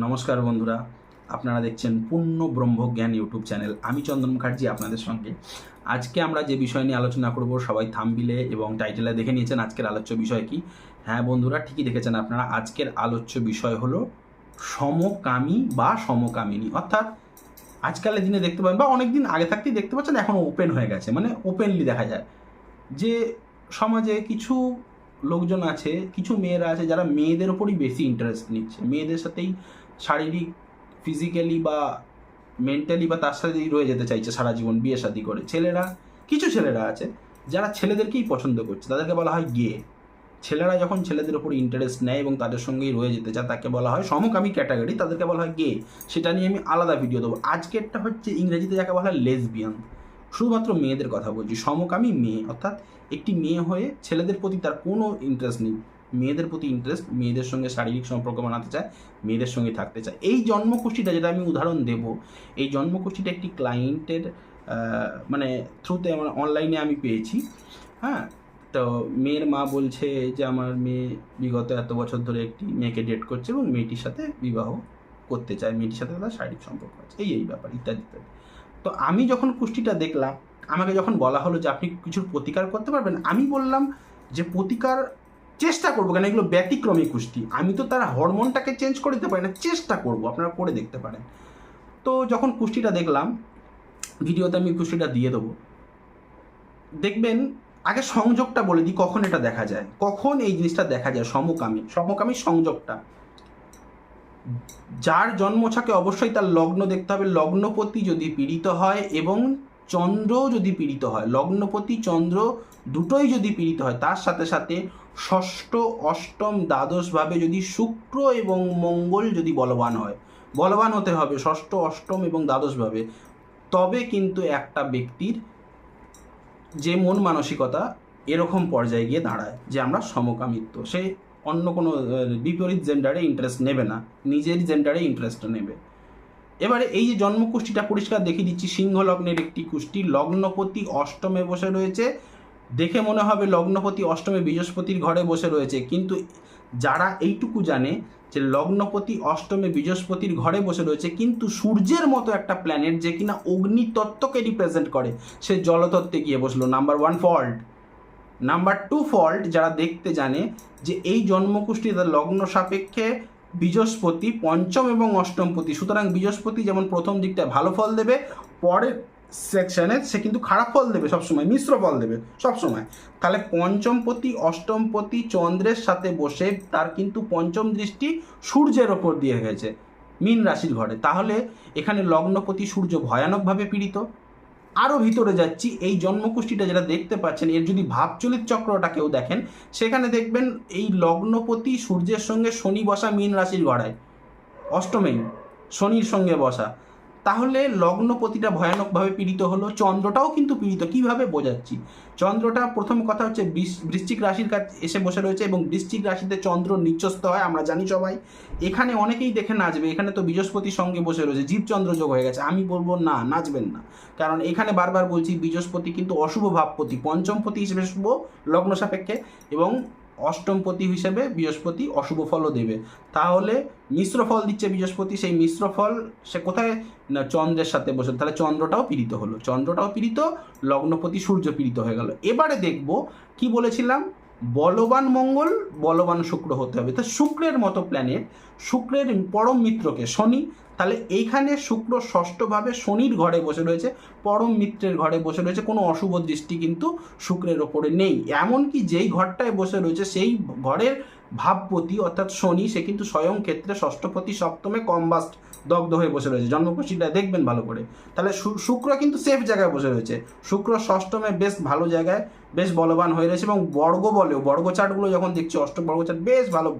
নমস্কার বন্ধুরা, আপনারা দেখছেন পূর্ণ ব্রহ্মজ্ঞান ইউটিউব চ্যানেল। আমি চন্দন মুখার্জি আপনাদের সঙ্গে। আজকে আমরা যে বিষয় নিয়ে আলোচনা করব, সবাই থামবিলে এবং টাইটেলে দেখে নিয়েছেন আজকের আলোচ্য বিষয় কি। হ্যাঁ বন্ধুরা, ঠিকই দেখেছেন আপনারা, আজকের আলোচ্য বিষয় হলো সমকামী বা সমকামিনী। অর্থাৎ আজকালের দিনে দেখতে পাবেন, বা অনেক দিন আগে থাকতেই দেখতে পাচ্ছেন, এখন ওপেন হয়ে গেছে। মানে ওপেনলি দেখা যায় যে সমাজে কিছু লোকজন আছে, কিছু মেয়েরা আছে যারা মেয়েদের ওপরই বেশি ইন্টারেস্ট নিচ্ছে। মেয়েদের সাথেই শারীরিক ফিজিক্যালি বা মেন্টালি বা তার সাথেই রয়ে যেতে চাইছে সারা জীবন বিয়ে শাদি করে। ছেলেরা, কিছু ছেলেরা আছে যারা ছেলেদেরকেই পছন্দ করছে। তাদেরকে বলা হয় গে ছেলেরা যখন ছেলেদের ওপর ইন্টারেস্ট নেয় এবং তাদের সঙ্গেই রয়ে যেতে চায়, তাকে বলা হয় সমকামী ক্যাটাগরি তাদেরকে বলা হয় গে সেটা নিয়ে আমি আলাদা ভিডিও দেবো। আজকেরটা হচ্ছে ইংরেজিতে যাকে বলা হয় লেসবিয়ান শুধুমাত্র মেয়েদের কথা বলছি, সমকামী মেয়ে, অর্থাৎ একটি মেয়ে হয়ে ছেলেদের প্রতি তার কোনো ইন্টারেস্ট নেই। মেয়েদের প্রতি ইন্টারেস্ট মেয়েদের সঙ্গে শারীরিক সম্পর্ক বানাতে চায়, মেয়েদের সঙ্গে থাকতে চায়। এই জন্মকুষ্ঠিটা, যেটা আমি উদাহরণ দেব, এই জন্মকুষ্ঠিটা একটি ক্লায়েন্টের মানে থ্রুতে আমার অনলাইনে আমি পেয়েছি। হ্যাঁ? তো মেয়ের মা বলছে যে, আমার মেয়ে বিগত এত বছর ধরে একটি মেয়েকে ডেট করছে এবং মেয়েটির সাথে বিবাহ করতে চায়। মেয়েটির সাথে তার শারীরিক সম্পর্ক আছে। এই এই ব্যাপার, ইত্যাদি ইত্যাদি। তো আমি যখন কুষ্টিটা দেখলাম আমাকে যখন বলা হলো যে আপনি কিছুর প্রতিকার করতে পারবেন, আমি বললাম যে প্রতিকার চেষ্টা করব কেন? এগুলো ব্যতিক্রমী কুষ্টি। আমি তো তার হরমোনটাকে চেঞ্জ করে দিতে পারি না, চেষ্টা করব, আপনারা করে দেখতে পারেন। তো যখন কুষ্টিটা দেখলাম, ভিডিওতে আমি কুষ্টিটা দিয়ে দেবো। দেখবেন, আগে সংযোগটা বলে দিই, কখন এটা দেখা যায়। কখন এই জিনিসটা দেখা যায়? সমকামী সমকামী সংযোগটা। যার জন্মছকে অবশ্যই তার লগ্ন দেখতে হবে। লগ্নপতি যদি পীড়িত হয় এবং চন্দ্র যদি পীড়িত হয়, লগ্নপতি চন্দ্র দুটোই যদি পীড়িত হয়, তার সাথে সাথে ষষ্ঠ, অষ্টম, দ্বাদশভাবে যদি শুক্র এবং মঙ্গল যদি বলবান হয়, বলবান হতে হবে ষষ্ঠ, অষ্টম এবং দ্বাদশভাবে, তবে কিন্তু একটা ব্যক্তির যে মন মানসিকতা এরকম পর্যায়ে গিয়ে দাঁড়ায় যে আমরা সমকামিত্ব। সে অন্য কোনো বিপরীত জেন্ডারে ইন্টারেস্ট নেবে না, নিজের জেন্ডারে ইন্টারেস্ট নেবে। এবারে এই যে জন্মকুষ্ঠিটা পরিষ্কার দেখিয়ে দিচ্ছি সিংহ লগ্নের একটি কুষ্টি। লগ্নপতি অষ্টমে বসে রয়েছে। দেখে মনে হবে লগ্নপতি অষ্টমে বৃহস্পতির ঘরে বসে রয়েছে। কিন্তু যারা এইটুকু জানে যে লগ্নপতি অষ্টমে বৃহস্পতির ঘরে বসে রয়েছে, কিন্তু সূর্যের মতো একটা প্ল্যানেট যে কিনা অগ্নিতত্ত্বকে রিপ্রেজেন্ট করে, সে জলতত্ত্বে গিয়ে বসল। Number one fault number two fault যারা দেখতে জানে যে এই জন্মকুষ্ঠী তার লগ্ন সাপেক্ষে বৃহস্পতি, পঞ্চম এবং অষ্টমপতি। সুতরাং বৃহস্পতি যেমন প্রথম দিকটা ভালো ফল দেবে, পরের সেকশানে সে কিন্তু খারাপ ফল দেবে সবসময়, মিশ্র ফল দেবে সবসময়। তাহলে পঞ্চমপতি, অষ্টমপতি, চন্দ্রের সাথে বসে তার কিন্তু পঞ্চম দৃষ্টি সূর্যের ওপর দিয়ে গেছে, মীন রাশির ঘরে। তাহলে এখানে লগ্নপতি সূর্য ভয়ানকভাবে পীড়িত। আরও ভিতরে যাচ্ছি। এই জন্মকুষ্ঠিটা যেটা দেখতে পাচ্ছেন, এর যদি ভাবচলিত চক্রটা কেউ দেখেন, সেখানে দেখবেন এই লগ্নপতি সূর্যের সঙ্গে শনি বসা, মীন রাশির গড়ায় অষ্টমেই শনির সঙ্গে বসা। তাহলে লগ্নপতিটা ভয়ানকভাবে পীড়িত হলো, চন্দ্রটাও কিন্তু পীড়িত, কীভাবে বোঝাচ্ছি? চন্দ্রটা প্রথম কথা হচ্ছে বৃশ্চিক রাশির কাছে এসে বসে রয়েছে এবং বৃশ্চিক রাশিতে চন্দ্র নিচস্ত হয়, আমরা জানি সবাই। এখানে অনেকেই দেখে নাচবে, এখানে তো বৃহস্পতির সঙ্গে বসে রয়েছে, জীবচন্দ্র যোগ হয়ে গেছে, আমি বলব না, নাচবেন না। কারণ এখানে বারবার বলছি বৃহস্পতি কিন্তু অশুভ ভাবপতি পঞ্চমপতি হিসেবে শুভ, লগ্ন সাপেক্ষে এবং অষ্টমপতি হিসেবে বৃহস্পতি অশুভ ফলও দেবে। তাহলে মিশ্র ফল দিচ্ছে বৃহস্পতি, সেই মিশ্র ফল সে কোথায়? না, চন্দ্রের সাথে বসে তাহলে চন্দ্রটাও পীড়িত হলো। চন্দ্রটাও পীড়িত, লগ্নপতি সূর্য পীড়িত হয়ে গেল। এবারে দেখব কি বলেছিলাম? বলবান মঙ্গল, বলবান শুক্র হতে হবে। তা শুক্রের মতো প্ল্যানেট শুক্রের পরম মিত্রকে শনি, তাহলে এইখানে শুক্র ষষ্ঠভাবে শনির ঘরে বসে রয়েছে, পরম মিত্রের ঘরে বসে রয়েছে, কোনো অশুভ দৃষ্টি কিন্তু শুক্রের ওপরে নেই। এমনকি যেই ঘরটায় বসে রয়েছে, সেই ঘরের ভাবপতি অর্থাৎ শনি, সে কিন্তু স্বয়ং ক্ষেত্রে ষষ্ঠপতি সপ্তমে কম্বাস্ট দগ্ধ হয়ে বসে রয়েছে। জন্মকুষ্ঠিটা দেখবেন ভালো করে। তাহলে শুক্র কিন্তু সেফ জায়গায় বসে রয়েছে। শুক্র ষষ্ঠমে বেশ ভালো জায়গায় বেশ বলবান হয়ে রয়েছে এবং বর্গ বলেও বর্গ চার্টগুলো যখন দেখছি, অষ্টম বর্গ বেশ ভালো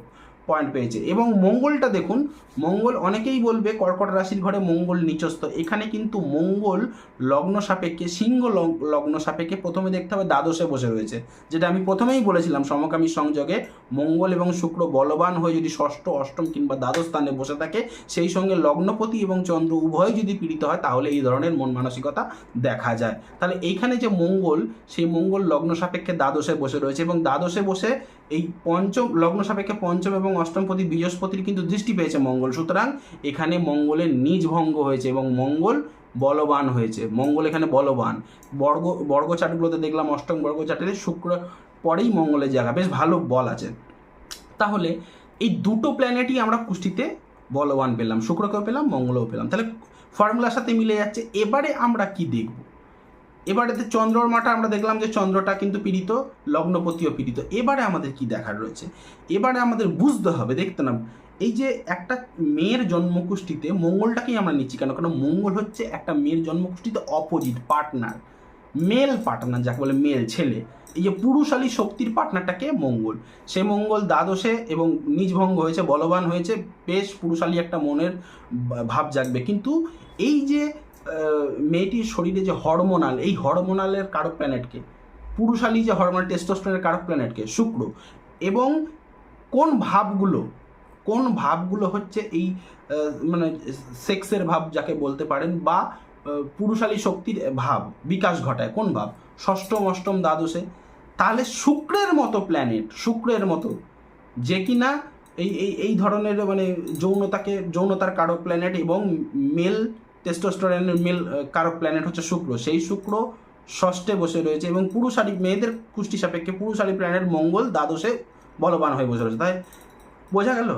পয়েন্ট পেয়েছে। এবং মঙ্গলটা দেখুন, মঙ্গল অনেকেই বলবে কর্কট রাশির ঘরে মঙ্গল নিচস্থ। এখানে কিন্তু মঙ্গল লগ্ন সাপেক্ষে, সিংহ লগ- লগ্ন সাপেক্ষে প্রথমে দেখতে হবে দ্বাদশে বসে রয়েছে। যেটা আমি প্রথমেই বলেছিলাম, সমকামী সংযোগে মঙ্গল এবং শুক্র বলবান হয়ে যদি ষষ্ঠ, অষ্টম কিংবা দ্বাদশ স্থানে বসে থাকে, সেই সঙ্গে লগ্নপতি এবং চন্দ্র উভয় যদি পীড়িত হয়, তাহলে এই ধরনের মন মানসিকতা দেখা যায়। তাহলে এইখানে যে মঙ্গল, সেই মঙ্গল লগ্ন সাপেক্ষে দ্বাদশে বসে রয়েছে এবং দ্বাদশে বসে এই পঞ্চম, লগ্ন সাপেক্ষে পঞ্চম এবং অষ্টমপতি বৃহস্পতির কিন্তু দৃষ্টি পেয়েছে মঙ্গল। সুতরাং এখানে মঙ্গলের নিজ ভঙ্গ হয়েছে এবং মঙ্গল বলবান হয়েছে। মঙ্গল এখানে বলবান। বর্গ বর্গ চাটগুলোতে দেখলাম অষ্টম বর্গ চাটে শুক্র পরেই মঙ্গলের জায়গা। বেশ ভালো বল আছে। তাহলে এই দুটো প্ল্যানেটই আমরা কুষ্টিতে বলবান পেলাম। শুক্রকেও পেলাম মঙ্গলও পেলাম। তাহলে ফর্মুলার সাথে মিলে যাচ্ছে। এবারে আমরা কি দেখব? এবারেতে চন্দ্রমাটা আমরা দেখলাম যে চন্দ্রটা কিন্তু পীড়িত, লগ্নপতিও পীড়িত। এবারে আমাদের কি দেখার রয়েছে? এবারে আমাদের বুঝতে হবে, দেখতে না এই যে একটা মেয়ের জন্মকুষ্ঠিতে মঙ্গলটাকেই আমরা নিচ্ছি কেন? কারণ মঙ্গল হচ্ছে একটা মেয়ের জন্মকুষ্ঠিতে অপোজিট পার্টনার মেল পার্টনার যাকে বলে মেল ছেলে। এই যে পুরুষালী শক্তির পার্টনারটাকে মঙ্গল। সে মঙ্গল দ্বাদশে এবং নিজভঙ্গ হয়েছে, বলবান হয়েছে, বেশ পুরুষালী একটা মনের ভাব জাগবে। কিন্তু এই যে মেয়েটির শরীরে যে হরমোনাল এই হরমোনালের কারক প্ল্যানেটকে পুরুষালী যে হরমোনাল টেস্টোস্টেরনের কারক প্ল্যানেটকে শুক্র, এবং কোন ভাবগুলো কোন ভাবগুলো হচ্ছে এই মানে সেক্সের ভাব যাকে বলতে পারেন বা পুরুষালী শক্তির ভাব, বিকাশ ঘটায়, কোন ভাব? ষষ্ঠম, অষ্টম, দ্বাদশে। তাহলে শুক্রের মতো প্ল্যানেট শুক্রের মতো, যে কিনা এই এই এই ধরনের মানে যৌনতাকে, যৌনতার কারক প্ল্যানেট এবং মেল টেস্টোস্টেরনের মেল আহ, কারক প্ল্যানেট হচ্ছে শুক্র। সেই শুক্র ষষ্ঠে বসে রয়েছে এবং পুরুষালী মেয়েদের কুষ্টি সাপেক্ষে পুরুষালী প্ল্যানেট মঙ্গল দ্বাদশে বলবান হয়ে বসে রয়েছে। তাই বোঝা গেল?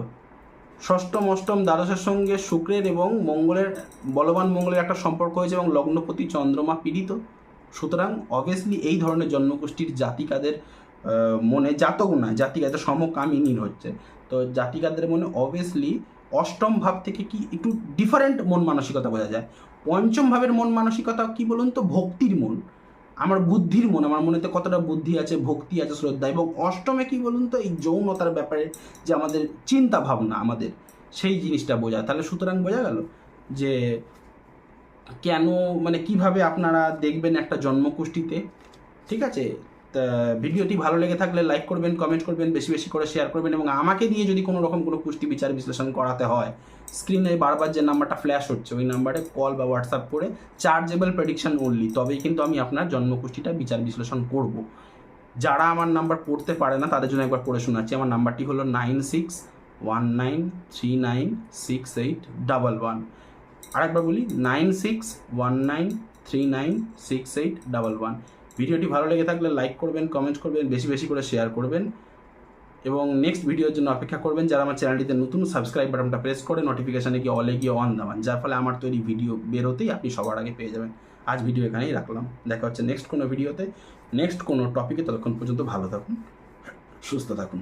ষষ্ঠম অষ্টম দ্বাদশের সঙ্গে শুক্রের এবং মঙ্গলের বলবান মঙ্গলের একটা সম্পর্ক হয়েছে এবং লগ্নপতি চন্দ্রমা পীড়িত। সুতরাং অবভিয়াসলি এই ধরনের জন্মগোষ্ঠীর জাতিকাদের মনে জাতক নয় জাতিকাদের সমকামিনীর হচ্ছে। তো জাতিকাদের মনে অবভিয়াসলি অষ্টম ভাব থেকে কি একটু ডিফারেন্ট মন মানসিকতা বোঝা যায়। পঞ্চম ভাবের মন মানসিকতা কি বলুন তো? ভক্তির মন। আমার বুদ্ধির মন, আমার মনেতে কতটা বুদ্ধি আছে, ভক্তি আছে, শ্রদ্ধা এবং অষ্টমে কি বলুন তো? এই যৌনতার ব্যাপারে যে আমাদের চিন্তা ভাবনা আমাদের, সেই জিনিসটা বোঝা। তাহলে সুতরাং বোঝা গেল যে কেন মানে কীভাবে আপনারা দেখবেন একটা জন্মকুষ্ঠিতে ঠিক আছে? ভিডিওটি ভালো লেগে থাকলে লাইক করবেন কমেন্ট করবেন, বেশি বেশি করে শেয়ার করবেন এবং আমাকে দিয়ে যদি কোনো রকম কোনো পুষ্টি বিচার বিশ্লেষণ করাতে হয় স্ক্রিনে বারবার যে নাম্বারটা ফ্ল্যাশ হচ্ছে, ওই নাম্বারে কল বা হোয়াটসঅ্যাপ করে চার্জেবল প্রেডিকশন অনলি তবেই কিন্তু আমি আপনার জন্মকুষ্ঠিটা বিচার বিশ্লেষণ করব। যারা আমার নাম্বার পড়তে পারে না, তাদের জন্য একবার পড়ে শোনাচ্ছি, আমার নাম্বারটি হলো nine six one nine three nine six eight double one আরেকবার বলি nine six one nine three nine six eight double one ভিডিওটি ভালো লেগে থাকলে লাইক করবেন কমেন্ট করবেন, বেশি বেশি করে শেয়ার করবেন। এবং নেক্সট ভিডিওর জন্য অপেক্ষা করবেন, যারা আমার চ্যানেলটিতে নতুন সাবস্ক্রাইব বাটনটা প্রেস করে নোটিফিকেশানে গিয়ে অলে গিয়ে অন দাবান যার ফলে আমার তৈরি ভিডিও বেরোতেই আপনি সবার আগে পেয়ে যাবেন। আজ ভিডিও এখানেই রাখলাম। দেখা হচ্ছে নেক্সট কোনো ভিডিওতে নেক্সট কোনো টপিকে ততক্ষণ পর্যন্ত ভালো থাকুন, সুস্থ থাকুন।